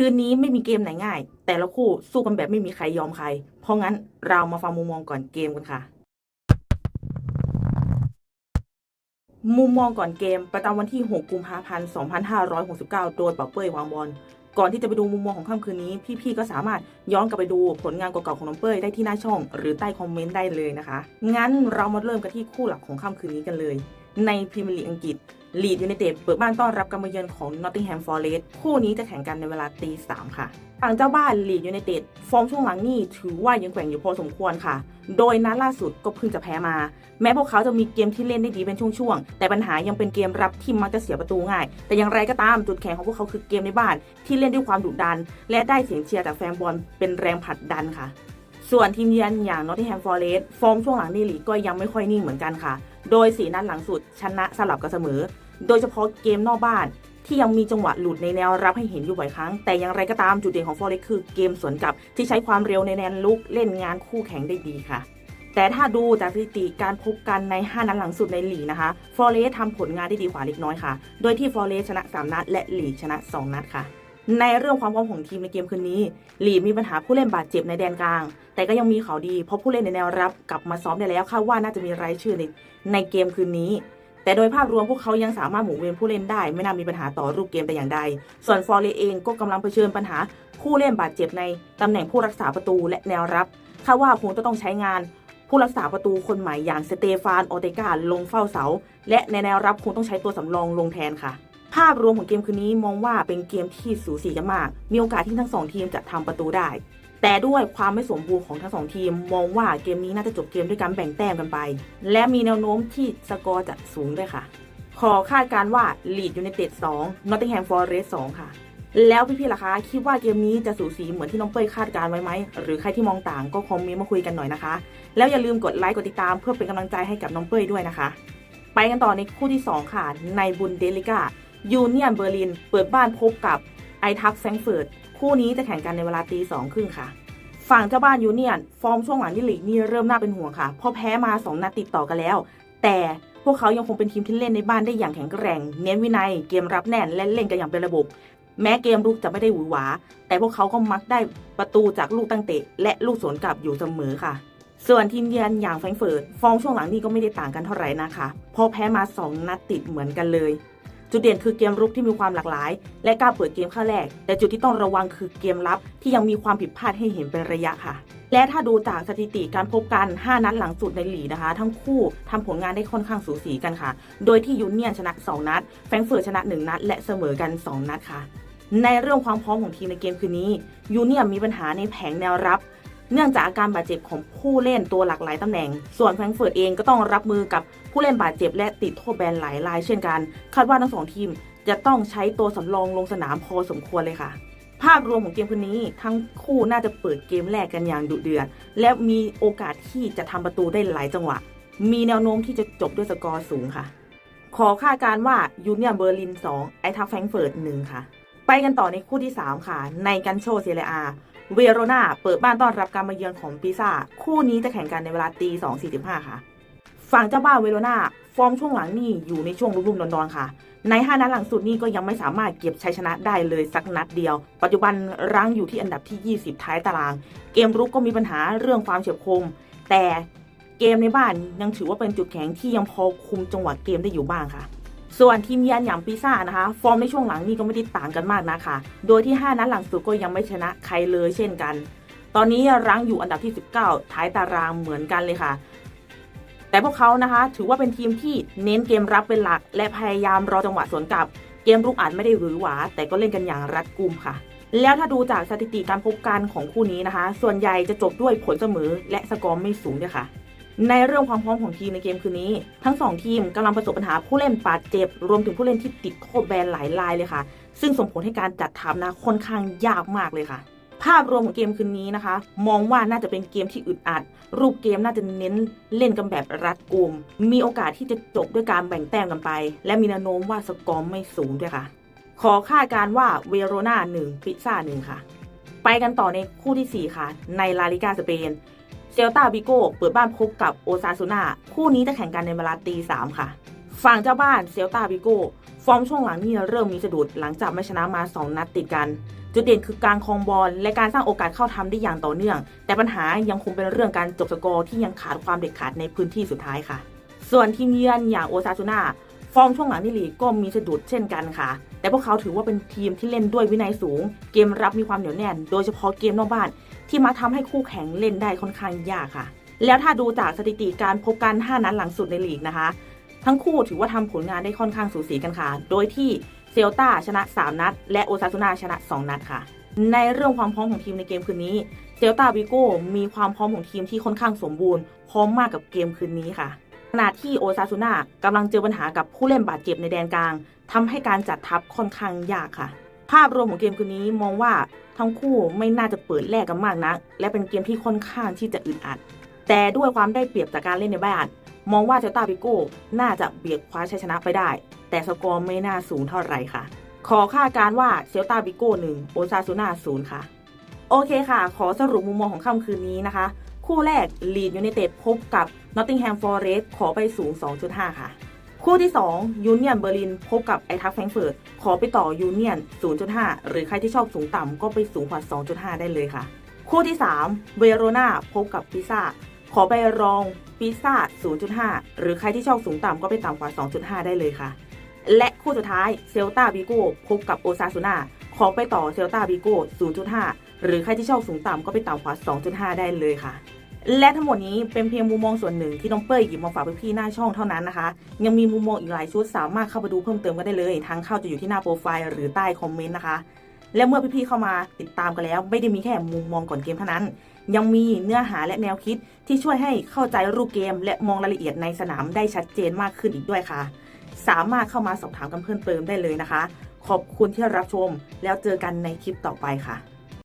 คืนนี้ไม่มีเกมไหนง่าย แต่ละคู่สู้กันแบบไม่มีใครยอมใคร เพราะงั้นเรามาฟังมุมมองก่อนเกมกันค่ะ มุมมองก่อนเกมประจำวันที่ 6 กุมภาพันธ์ 2569 โดยเป่าเป้ยวางบอลก่อนที่จะไปดูมุมมองของค่ำคืนนี้ พี่ๆ ก็สามารถย้อนกลับไปดูผลงานเก่าๆของน้องเป้ยได้ที่หน้าช่อง หรือใต้คอมเมนต์ได้เลยนะคะ งั้นเรามาเริ่มกันที่คู่หลักของค่ำคืนนี้กันเลย ในพรีเมียร์ลีกอังกฤษ ลีดยูไนเต็ดเปิดบ้านต้อนรับการมาเยือนของนอตติงแฮมฟอร์เรสต์คู่นี้จะแข่งกันในเวลาตีสามค่ะฝั่งเจ้าบ้านลีดยูไนเต็ดฟอร์มช่วงหลังนี่ถือว่ายังแกว่งอยู่พอสมควรค่ะ โดยนัดล่าสุดก็เพิ่งจะแพ้มา แม้พวกเขาจะมีเกมที่เล่นได้ดีเป็นช่วงๆ แต่ปัญหายังเป็นเกมรับที่มักจะเสียประตูง่าย แต่อย่างไรก็ตามจุดแข็งของพวกเขาคือเกมในบ้าน ที่เล่นด้วยความดุดัน และได้เสียงเชียร์จากแฟนบอลเป็นแรงผลักดันค่ะ ส่วนทีมเยือนอย่างนอตติงแฮมฟอร์เรสต์ฟอร์มช่วงหลังในลีกก็ยังไม่ค่อยนิ่งเหมือนกันค่ะ โดยสีนัดหลังสุดชนะสลับกันเสมอ โดยเฉพาะเกมนอกบ้านที่ยังมีจังหวะหลุดในแนวรับให้เห็นอยู่บ่อยครั้ง แต่อย่างไรก็ตามจุดเด่นของฟอร์เรสต์คือเกมสวนกลับ ที่ใช้ความเร็วในแนวลุกเล่นงานคู่แข่งได้ดีค่ะ แต่ถ้าดูจากสถิติการพบกันใน 5 นัดหลังสุดในลีกนะคะฟอร์เรสทำผลงานได้ดีกว่าเล็กน้อยค่ะ โดยที่ฟอร์เรสชนะ 3 นัด และลีกชนะ 2 นัดค่ะ ในเรื่องความพร้อมของทีมในเกมคืนนี้ ลีมีปัญหาผู้เล่นบาดเจ็บในแดนกลาง แต่ก็ยังมีข่าวดีเพราะผู้เล่นในแนวรับกลับมาซ้อมได้แล้วคาดว่าน่าจะมีรายชื่อในในเกมคืนนี้ แต่โดยภาพรวมพวกเขายังสามารถหมุนเวียนผู้เล่นได้ ไม่น่ามีปัญหาต่อรูปเกมแต่อย่างใด ส่วนฟอร์เรเองก็กำลังเผชิญปัญหาผู้เล่นบาดเจ็บในตำแหน่งผู้รักษาประตูและแนวรับคาดว่าคงจะต้องใช้งานผู้รักษาประตูคนใหม่อย่างสเตฟานโอเตกาลงเฝ้าเสา และในแนวรับคงต้องใช้ตัวสำรองลงแทนค่ะ ภาพรวมของเกมคืนนี้มองว่าเป็นเกมที่สูสีกันมาก มีโอกาสที่ทั้งสองทีมจะทำประตูได้ แต่ด้วยความไม่สมบูรณ์ของทั้งสองทีม มองว่าเกมนี้น่าจะจบเกมด้วยการแบ่งแต้มกันไป และมีแนวโน้มที่สกอร์จะสูงด้วยค่ะ ขอคาดการ์ว่าลีดยูไนเต็ด2นอตติงแฮมฟอร์เรสต์2ค่ะ แล้วพี่ๆล่ะคะ คิดว่าเกมนี้จะสูสีเหมือนที่น้องเป้ยคาดการไว้ไหม หรือใครที่มองต่างก็คอมเมนต์มาคุยกันหน่อยนะคะ แล้วอย่าลืมกดไลค์กดติดตามเพื่อเป็นกำลังใจให้กับน้องเป้ยด้วยนะคะ ไปกันต่อในคู่ที่ 2 ค่ะ ในบุนเดลิกา ยูเนียนเบอร์ลิน เปิดบ้านพบกับไอทักแฟรงก์เฟิร์ตคู่นี้จะแข่งกันในเวลาตีสองครึ่งค่ะ ฝั่งเจ้าบ้านยูเนียน ฟอร์มช่วงหลังที่ลีกนี่เริ่มน่าเป็นห่วงค่ะ เพราะแพ้มา 2 นัดติดต่อกันแล้ว แต่พวกเขายังคงเป็นทีมที่เล่นในบ้านได้อย่างแข็งแกร่ง เน้นวินัย เกมรับแน่นและเล่นกันอย่างเป็นระบบ แม้เกมรุกจะไม่ได้หวือหวา แต่พวกเขาก็มักได้ประตูจากลูกตั้งเตะ และลูกสวนกลับอยู่เสมอค่ะส่วนทีมเยือนอย่างแฟรงเฟิร์ตฟอร์มช่วงหลังนี่ก็ไม่ได้ต่างกันเท่าไหร่นะคะเพราะแพ้มา 2 นัดติดเหมือนกันเลย จุดเด่นคือเกมรุกที่มีความหลากหลาย และกล้าเปิดเกมข้าแรก แต่จุดที่ต้องระวังคือเกมรับ ที่ยังมีความผิดพลาดให้เห็นเป็นระยะค่ะ และถ้าดูจากสถิติการพบกัน 5 นัดหลังสุดในหลีนะคะ ทั้งคู่ทำผลงานได้ค่อนข้างสูสีกันค่ะ โดยที่ยูเนียนชนะ 2 นัด แฟรงเฟิร์ตชนะ 1 นัด และเสมอกัน 2 นัดค่ะ ในเรื่องความพร้อมของทีมในเกมคืนนี้ยูเนียนมีปัญหาในแผงแนวรับ เนื่องจากอาการบาดเจ็บของผู้เล่นตัวหลากหลายตำแหน่ง ส่วนแฟรงเฟิร์ตเองก็ต้องรับมือกับผู้เล่นบาดเจ็บและติดโทษแบนหลายรายเช่นกัน คาดว่าทั้งสองทีมจะต้องใช้ตัวสำรองลงสนามพอสมควรเลยค่ะ ภาพรวมของเกมคืนนี้ ทั้งคู่น่าจะเปิดเกมแรกกันอย่างดุเดือด และมีโอกาสที่จะทำประตูได้หลายจังหวะ มีแนวโน้มที่จะจบด้วยสกอร์สูงค่ะ ขอคาดการณ์ว่ายูเนียเบอร์ลิน 2 ไอทักแฟรงเฟิร์ต1ค่ะ ไปกันต่อในคู่ที่ 3 ค่ะ ในกันโชเซเรียอาเวโรนาเปิดบ้านต้อนรับการมาเยือนของปิซ่า คู่นี้จะแข่งกันในเวลาตี2.45 ค่ะ ฝั่งเจ้าบ้านเวโรนาฟอร์มช่วงหลังนี่อยู่ในช่วงรุ่มๆดอนๆค่ะ ใน 5 นัดหลังสุดนี่ก็ยังไม่สามารถเก็บชัยชนะได้เลยสักนัดเดียว ปัจจุบันรั้งอยู่ที่อันดับที่ 20 ท้ายตาราง เกมรุกก็มีปัญหาเรื่องความเฉียบคม แต่เกมในบ้านยังถือว่าเป็นจุดแข็งที่ยังพอคุมจังหวะเกมได้อยู่บ้างค่ะ ส่วนทีมเยือนอย่างปีซ่านะคะ ฟอร์มในช่วงหลังนี่ก็ไม่ได้ต่างกันมากนะคะ โดยที่ 5 นัดหลังสุดก็ยังไม่ชนะใครเลยเช่นกัน ตอนนี้รั้งอยู่อันดับที่ 19 ท้ายตารางเหมือนกันเลยค่ะ แต่พวกเขานะคะ ถือว่าเป็นทีมที่เน้นเกมรับเป็นหลัก และพยายามรอจังหวะสวนกลับ เกมรุกอาจไม่ได้หวือหวา แต่ก็เล่นกันอย่างรัดกุมค่ะ แล้วถ้าดูจากสถิติการพบกันของคู่นี้นะคะ ส่วนใหญ่จะจบด้วยผลเสมอ และสกอร์ไม่สูงด้วยค่ะ ในเรื่องความพร้อมของทีมในเกมคืนนี้ ทั้งสองทีมกำลังประสบปัญหาผู้เล่นบาดเจ็บ รวมถึงผู้เล่นที่ติดโทษแบนหลายรายเลยค่ะ ซึ่งส่งผลให้การจัดทัพนะค่อนข้างยากมากเลยค่ะ ภาพรวมของเกมคืนนี้นะคะ มองว่าน่าจะเป็นเกมที่อึดอัด รูปเกมน่าจะเน้นเล่นกันแบบรัดกุม มีโอกาสที่จะจบด้วยการแบ่งแต้มกันไป และมีแนวโน้มว่าสกอร์ไม่สูงด้วยค่ะ ขอคาดการว่าเวโรนา1ปิซ่า1ค่ะ ไปกันต่อในคู่ที่ 4 ค่ะ ในลาลิกาสเปน เซลตาบิโกเปิดบ้านพบกับโอซาซูนาคู่นี้จะแข่งกันในเวลาตีสามค่ะ ฝั่งเจ้าบ้านเซลตาบิโกฟอร์มช่วงหลังนี่เริ่มมีสะดุดหลังจากไม่ชนะมา 2 นัดติดกัน จุดเด่นคือการคองบอลและการสร้างโอกาสเข้าทำได้อย่างต่อเนื่อง แต่ปัญหายังคงเป็นเรื่องการจบสกอร์ที่ยังขาดความเด็ดขาดในพื้นที่สุดท้ายค่ะ ส่วนทีมเยือนอย่างโอซาซูน่าฟอร์มช่วงหลังในลีก็มีสะดุดเช่นกันค่ะ แต่พวกเขาถือว่าเป็นทีมที่เล่นด้วยวินัยสูง เกมรับมีความเหนียวแน่น โดยเฉพาะเกมนอกบ้าน ที่มาทำให้คู่แข่งเล่นได้ค่อนข้างยากค่ะ แล้วถ้าดูจากสถิติการพบกัน 5 นัดหลังสุดในลีกนะคะ ทั้งคู่ถือว่าทำผลงานได้ค่อนข้างสูสีกันค่ะ โดยที่เซลตาชนะ 3 นัด และโอซาซูนาชนะ 2 นัดค่ะ ในเรื่องความพร้อมของทีมในเกมคืนนี้เซลตาวิโก้มีความพร้อมของทีมที่ค่อนข้างสมบูรณ์พร้อมมากกับเกมคืนนี้ค่ะขณะที่โอซาซูนากำลังเจอปัญหากับผู้เล่นบาดเจ็บในแดนกลางทำให้การจัดทัพค่อนข้างยากค่ะ ภาพรวมของเกมคืนนี้มองว่าทั้งคู่ไม่น่าจะเปิดแลกกันมากนัก และเป็นเกมที่ค่อนข้างที่จะอึดอัด แต่ด้วยความได้เปรียบจากการเล่นในบ้าน มองว่าเซลตาบิโก้น่าจะเบียดคว้าชัยชนะไปได้ แต่สกอร์ไม่น่าสูงเท่าไหร่ค่ะ ขอคาดการณ์ว่าเซลตาบิโก้หนึ่งโอซาซูน่าศูนย์ค่ะ โอเคค่ะ ขอสรุปมุมมองของค่ำคืนนี้นะคะ คู่แรกลีดยู n นเต็ดพบกับนอตติงแฮมฟอร์เรสขอไปสูง 2.5 ค่ะ คู่ที่ 2 ยูเนียนเบอร์ลิน พบกับไอทักแฟรงเฟิร์ตขอไปต่อยูเนียน 0.5 หรือใครที่ชอบสูงต่ำก็ไปสูงกว่า 2.5 ได้เลยค่ะ คู่ที่ 3 เวโรนาพบกับพิซ่าขอไปรองพิซ่า 0.5 หรือใครที่ชอบสูงต่ำก็ไปต่ำกว่า 2.5 ได้เลยค่ะ และคู่สุดท้ายเซลตาบิโก้พบกับโอซาซูน่าขอไปต่อเซลตาบิโก้ 0.5 หรือใครที่ชอบสูงต่ำก็ไปต่ำกว่า 2.5 ได้เลยค่ะ และทั้งหมดนี้เป็นเพียงมุมมองส่วนหนึ่งที่น้องเป้ยหยิบมาฝากพี่ๆหน้าช่องเท่านั้นนะคะ ยังมีมุมมองอีกหลายชุดสามารถเข้าไปดูเพิ่มเติมกันได้เลย ทางเข้าจะอยู่ที่หน้าโปรไฟล์หรือใต้คอมเมนต์นะคะ และเมื่อพี่ๆเข้ามาติดตามกันแล้ว ไม่ได้มีแค่มุมมองก่อนเกมเท่านั้น ยังมีเนื้อหาและแนวคิดที่ช่วยให้เข้าใจรูปเกม และมองรายละเอียดในสนามได้ชัดเจนมากขึ้นอีกด้วยค่ะ สามารถเข้ามาสอบถามกันเพิ่มเติมได้เลยนะคะ ขอบคุณที่รับชม แล้วเจอกันในคลิปต่อไปค่ะ